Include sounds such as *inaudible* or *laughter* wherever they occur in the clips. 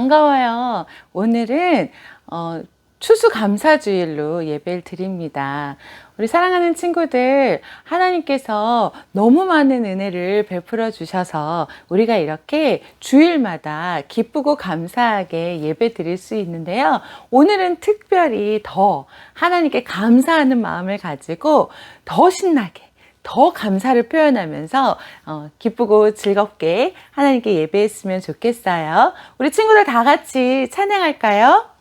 반가워요. 오늘은 어, 추수감사주일로 예배를 드립니다. 우리 사랑하는 친구들, 하나님께서 너무 많은 은혜를 베풀어 주셔서 우리가 이렇게 주일마다 기쁘고 감사하게 예배 드릴 수 있는데요. 오늘은 특별히 더 하나님께 감사하는 마음을 가지고 더 신나게 더 감사를 표현하면서 어, 기쁘고 즐겁게 하나님께 예배했으면 좋겠어요. 우리 친구들 다 같이 찬양할까요?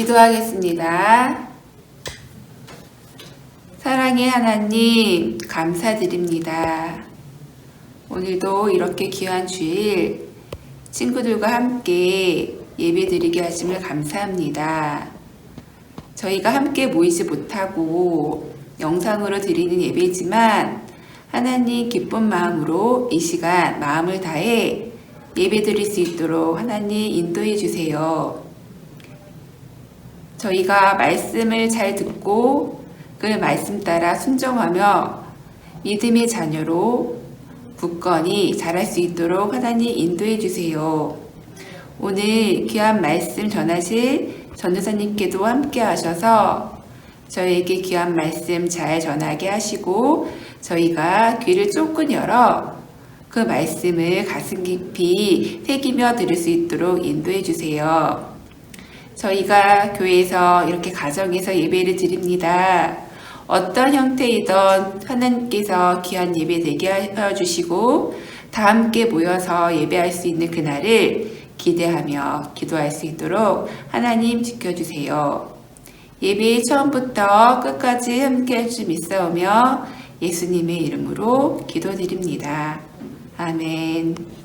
기도하겠습니다. 사랑의 하나님, 감사드립니다. 오늘도 이렇게 귀한 주일 친구들과 함께 예배 드리게 하심을 감사합니다. 저희가 함께 모이지 못하고 영상으로 드리는 예배지만 하나님 기쁜 마음으로 이 시간 마음을 다해 예배 드릴 수 있도록 하나님 인도해 주세요. 저희가 말씀을 잘 듣고 그 말씀 따라 순종하며 믿음의 자녀로 굳건히 자랄 수 있도록 하나님 인도해 주세요. 오늘 귀한 말씀 전하실 전도사님께도 함께 하셔서 저희에게 귀한 말씀 잘 전하게 하시고 저희가 귀를 쫑긋 열어 그 말씀을 가슴 깊이 새기며 들을 수 있도록 인도해 주세요. 저희가 교회에서 이렇게 가정에서 예배를 드립니다. 어떤 형태이든 하나님께서 귀한 예배 되게 하여 주시고 다 함께 모여서 예배할 수 있는 그날을 기대하며 기도할 수 있도록 하나님 지켜주세요. 예배의 처음부터 끝까지 함께 할 줄 믿사오며 예수님의 이름으로 기도드립니다. 아멘.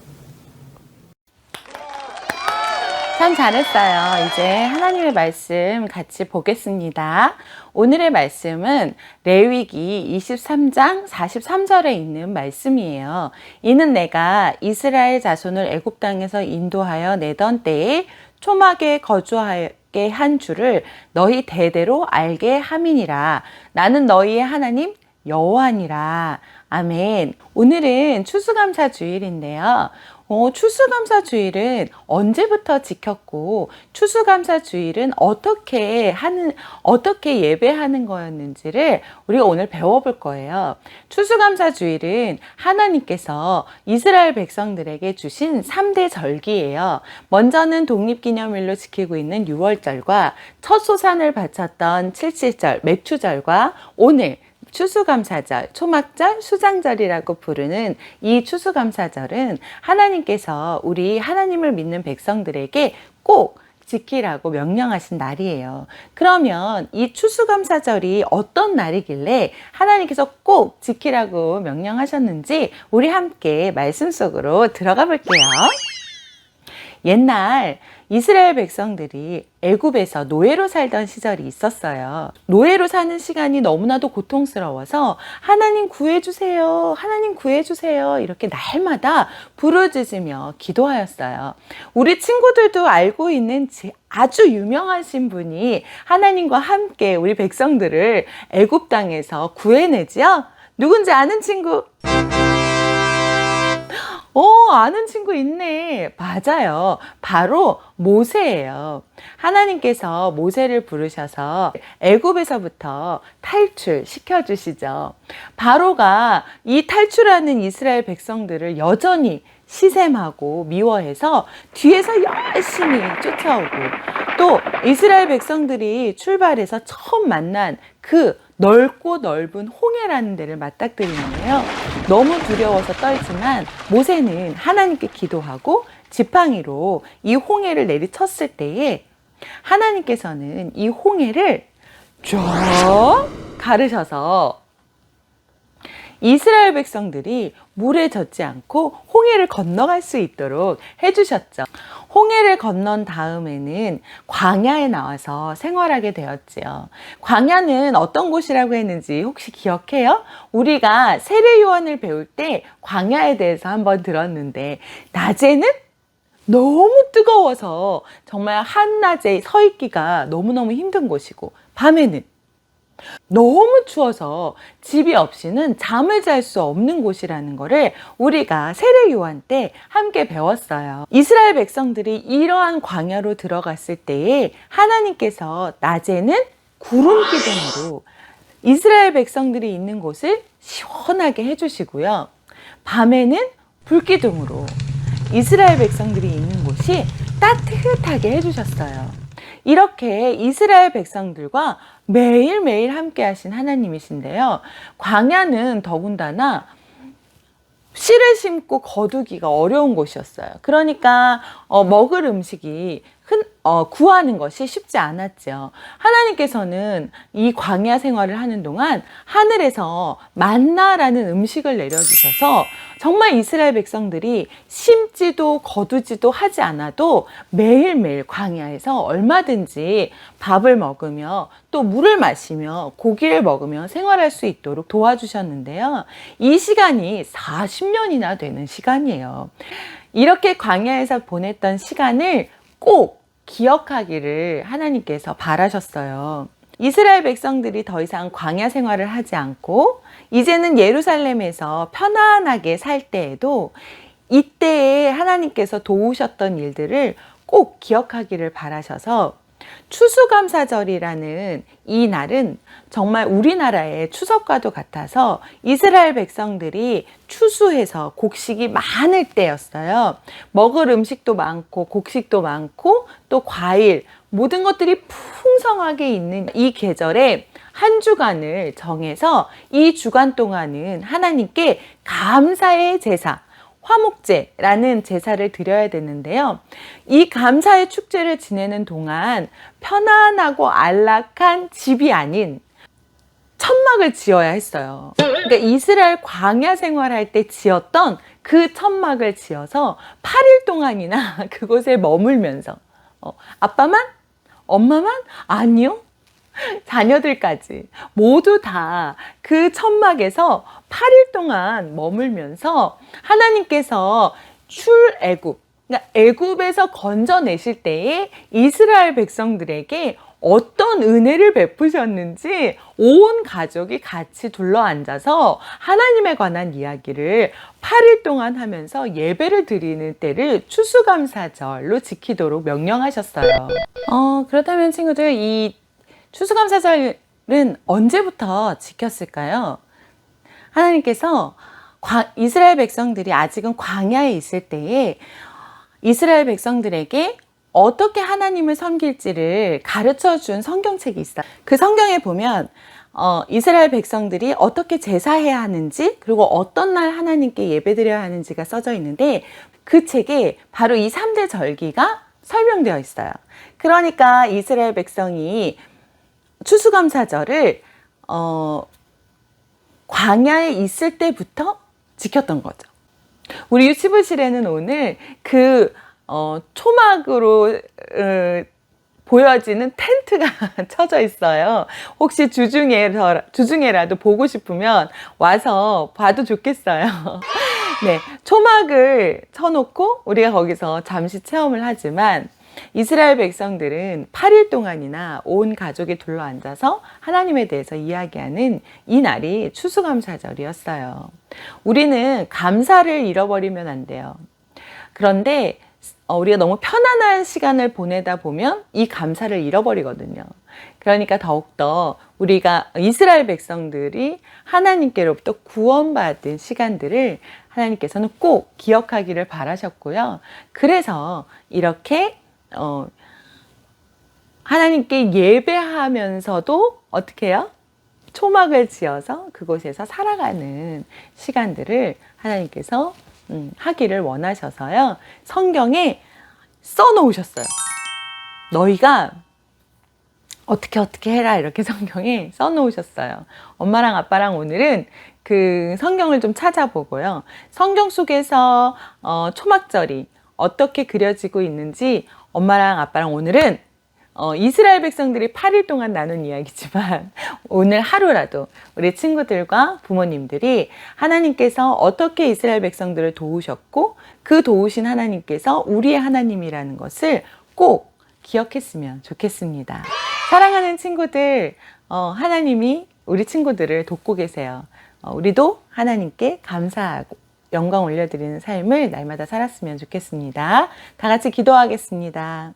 참 잘했어요. 이제 하나님의 말씀 같이 보겠습니다. 오늘의 말씀은 레위기 23장 43절에 있는 말씀이에요. 이는 내가 이스라엘 자손을 애굽 땅에서 인도하여 내던 때에 초막에 거주하게 한 줄을 너희 대대로 알게 함이니라. 나는 너희의 하나님 여호와니라. 아멘. 오늘은 추수감사 주일인데요. 어, 추수감사 주일은 언제부터 지켰고 추수감사 주일은 어떻게 하는 어떻게 예배하는 거였는지를 우리가 오늘 배워볼 거예요. 추수감사 주일은 하나님께서 이스라엘 백성들에게 주신 3대 절기예요. 먼저는 독립기념일로 지키고 있는 6월절과 첫 소산을 바쳤던 77절 맥추절과 오늘 추수감사절, 초막절, 수장절이라고 부르는 이 추수감사절은 하나님께서 우리 하나님을 믿는 백성들에게 꼭 지키라고 명령하신 날이에요. 그러면 이 추수감사절이 어떤 날이길래 하나님께서 꼭 지키라고 명령하셨는지 우리 함께 말씀 속으로 들어가 볼게요. 옛날 이스라엘 백성들이 애굽에서 노예로 살던 시절이 있었어요. 노예로 사는 시간이 너무나도 고통스러워서 하나님 구해주세요. 하나님 구해주세요. 이렇게 날마다 부르짖으며 기도하였어요. 우리 친구들도 알고 있는 지- 아주 유명하신 분이 하나님과 함께 우리 백성들을 애굽 땅에서 구해내지요. 누군지 아는 친구? 어, 아는 친구 있네. 맞아요. 바로 모세예요. 하나님께서 모세를 부르셔서 애굽에서부터 탈출시켜 주시죠. 바로가 이 탈출하는 이스라엘 백성들을 여전히 시샘하고 미워해서 뒤에서 열심히 쫓아오고 또 이스라엘 백성들이 출발해서 처음 만난 그 넓고 넓은 홍해라는 데를 맞닥뜨리는데요. 너무 두려워서 떨지만 모세는 하나님께 기도하고 지팡이로 이 홍해를 내리쳤을 때에 하나님께서는 이 홍해를 쫙 가르셔서 이스라엘 백성들이 물에 젖지 않고 홍해를 건너갈 수 있도록 해주셨죠. 홍해를 건넌 다음에는 광야에 나와서 생활하게 되었지요. 광야는 어떤 곳이라고 했는지 혹시 기억해요? 우리가 세례 요한을 배울 때 광야에 대해서 한번 들었는데 낮에는 너무 뜨거워서 정말 한낮에 서 있기가 너무너무 힘든 곳이고 밤에는 너무 추워서 집이 없이는 잠을 잘 수 없는 곳이라는 것을 우리가 세례 요한 때 함께 배웠어요. 이스라엘 백성들이 이러한 광야로 들어갔을 때에 하나님께서 낮에는 구름 기둥으로 이스라엘 백성들이 있는 곳을 시원하게 해주시고요. 밤에는 불기둥으로 이스라엘 백성들이 있는 곳이 따뜻하게 해주셨어요. 이렇게 이스라엘 백성들과 매일매일 함께 하신 하나님이신데요. 광야는 더군다나 씨를 심고 거두기가 어려운 곳이었어요. 그러니까 어, 먹을 음식이 흔, 어, 구하는 것이 쉽지 않았죠. 하나님께서는 이 광야 생활을 하는 동안 하늘에서 만나라는 음식을 내려주셔서 정말 이스라엘 백성들이 심지도 거두지도 하지 않아도 매일매일 광야에서 얼마든지 밥을 먹으며 또 물을 마시며 고기를 먹으며 생활할 수 있도록 도와주셨는데요. 이 시간이 40년이나 되는 시간이에요. 이렇게 광야에서 보냈던 시간을 꼭 기억하기를 하나님께서 바라셨어요. 이스라엘 백성들이 더 이상 광야 생활을 하지 않고 이제는 예루살렘에서 편안하게 살 때에도 이때에 하나님께서 도우셨던 일들을 꼭 기억하기를 바라셔서 추수감사절이라는 이 날은 정말 우리나라의 추석과도 같아서 이스라엘 백성들이 추수해서 곡식이 많을 때였어요. 먹을 음식도 많고 곡식도 많고 또 과일 모든 것들이 풍성하게 있는 이 계절에 한 주간을 정해서 이 주간 동안은 하나님께 감사의 제사, 화목제라는 제사를 드려야 되는데요. 이 감사의 축제를 지내는 동안 편안하고 안락한 집이 아닌 천막을 지어야 했어요. 그러니까 이스라엘 광야 생활할 때 지었던 그 천막을 지어서 8일 동안이나 *laughs* 그곳에 머물면서 어, 아빠만? 엄마만? 아니요. *laughs* 자녀들까지 모두 다 그 천막에서 8일 동안 머물면서 하나님께서 출애굽 그러니까 애굽에서 건져내실 때에 이스라엘 백성들에게 어떤 은혜를 베푸셨는지 온 가족이 같이 둘러 앉아서 하나님에 관한 이야기를 8일 동안 하면서 예배를 드리는 때를 추수감사절로 지키도록 명령하셨어요. 어, 그렇다면 친구들 이 추수감사절은 언제부터 지켰을까요? 하나님께서 과- 이스라엘 백성들이 아직은 광야에 있을 때에 이스라엘 백성들에게 어떻게 하나님을 섬길지를 가르쳐 준 성경책이 있어요. 그 성경에 보면 어, 이스라엘 백성들이 어떻게 제사해야 하는지 그리고 어떤 날 하나님께 예배드려야 하는지가 써져 있는데 그 책에 바로 이 3대 절기가 설명되어 있어요. 그러니까 이스라엘 백성이 추수감사절을 어, 광야에 있을 때부터 지켰던 거죠. 우리 유치부실에는 오늘 그 어, 초막으로 어, 보여지는 텐트가 *laughs* 쳐져 있어요. 혹시 주중에 주중에라도 보고 싶으면 와서 봐도 좋겠어요. *laughs* 네, 초막을 쳐놓고 우리가 거기서 잠시 체험을 하지만 이스라엘 백성들은 8일 동안이나 온 가족이 둘러앉아서 하나님에 대해서 이야기하는 이 날이 추수감사절이었어요. 우리는 감사를 잃어버리면 안 돼요. 그런데 어, 우리가 너무 편안한 시간을 보내다 보면 이 감사를 잃어버리거든요. 그러니까 더욱더 우리가 이스라엘 백성들이 하나님께로부터 구원받은 시간들을 하나님께서는 꼭 기억하기를 바라셨고요. 그래서 이렇게 어, 하나님께 예배하면서도 어떻게 해요? 초막을 지어서 그곳에서 살아가는 시간들을 하나님께서 음, 하기를 원하셔서요. 성경에 써놓으셨어요. 너희가 어떻게 어떻게 해라 이렇게 *laughs* 성경에 써놓으셨어요. 엄마랑 아빠랑 오늘은 그 성경을 좀 찾아보고요. 성경 속에서 어, 초막절이 어떻게 그려지고 있는지 엄마랑 아빠랑 오늘은 어, 이스라엘 백성들이 8일 동안 나눈 이야기지만 *laughs* 오늘 하루라도 우리 친구들과 부모님들이 하나님께서 어떻게 이스라엘 백성들을 도우셨고 그 도우신 하나님께서 우리의 하나님이라는 것을 꼭 기억했으면 좋겠습니다. 사랑하는 친구들, 어, 하나님이 우리 친구들을 돕고 계세요. 어, 우리도 하나님께 감사하고 영광 올려드리는 삶을 날마다 살았으면 좋겠습니다. 다 같이 기도하겠습니다.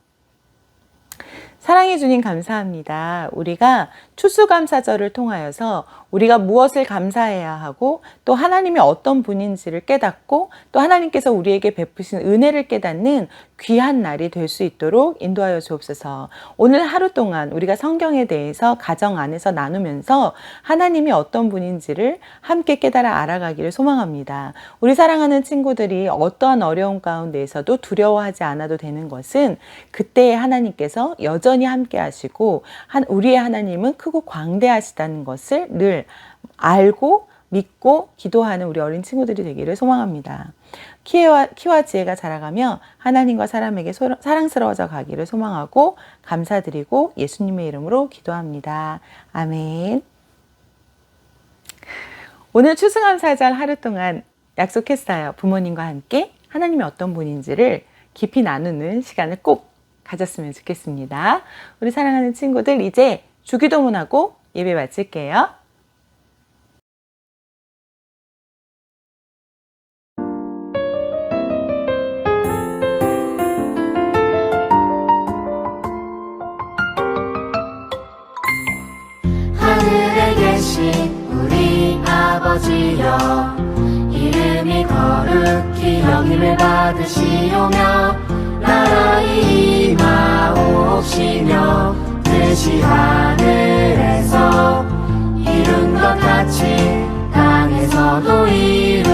사랑해 주님 감사합니다. 우리가 추수감사절을 통하여서 우리가 무엇을 감사해야 하고 또 하나님이 어떤 분인지를 깨닫고 또 하나님께서 우리에게 베푸신 은혜를 깨닫는 귀한 날이 될 수 있도록 인도하여 주옵소서. 오늘 하루 동안 우리가 성경에 대해서 가정 안에서 나누면서 하나님이 어떤 분인지를 함께 깨달아 알아가기를 소망합니다. 우리 사랑하는 친구들이 어떠한 어려움 가운데에서도 두려워하지 않아도 되는 것은 그때의 하나님께서 여전히 함께 하시고 한 우리의 하나님은 크고 광대하시다는 것을 늘 알고 믿고 기도하는 우리 어린 친구들이 되기를 소망합니다. 키와, 키와 지혜가 자라가며 하나님과 사람에게 소, 사랑스러워져 가기를 소망하고 감사드리고 예수님의 이름으로 기도합니다. 아멘. 오늘 추수감사절 하루 동안 약속했어요. 부모님과 함께 하나님이 어떤 분인지를 깊이 나누는 시간을 꼭 가졌으면 좋겠습니다. 우리 사랑하는 친구들 이제 주기도문하고 예배 마칠게요. 우리 아버지여 이름이 거룩히 여김을 받으시오며 나라의 임하옵시며 뜻이 하늘에서 이룬 것 같이 땅에서도 이루어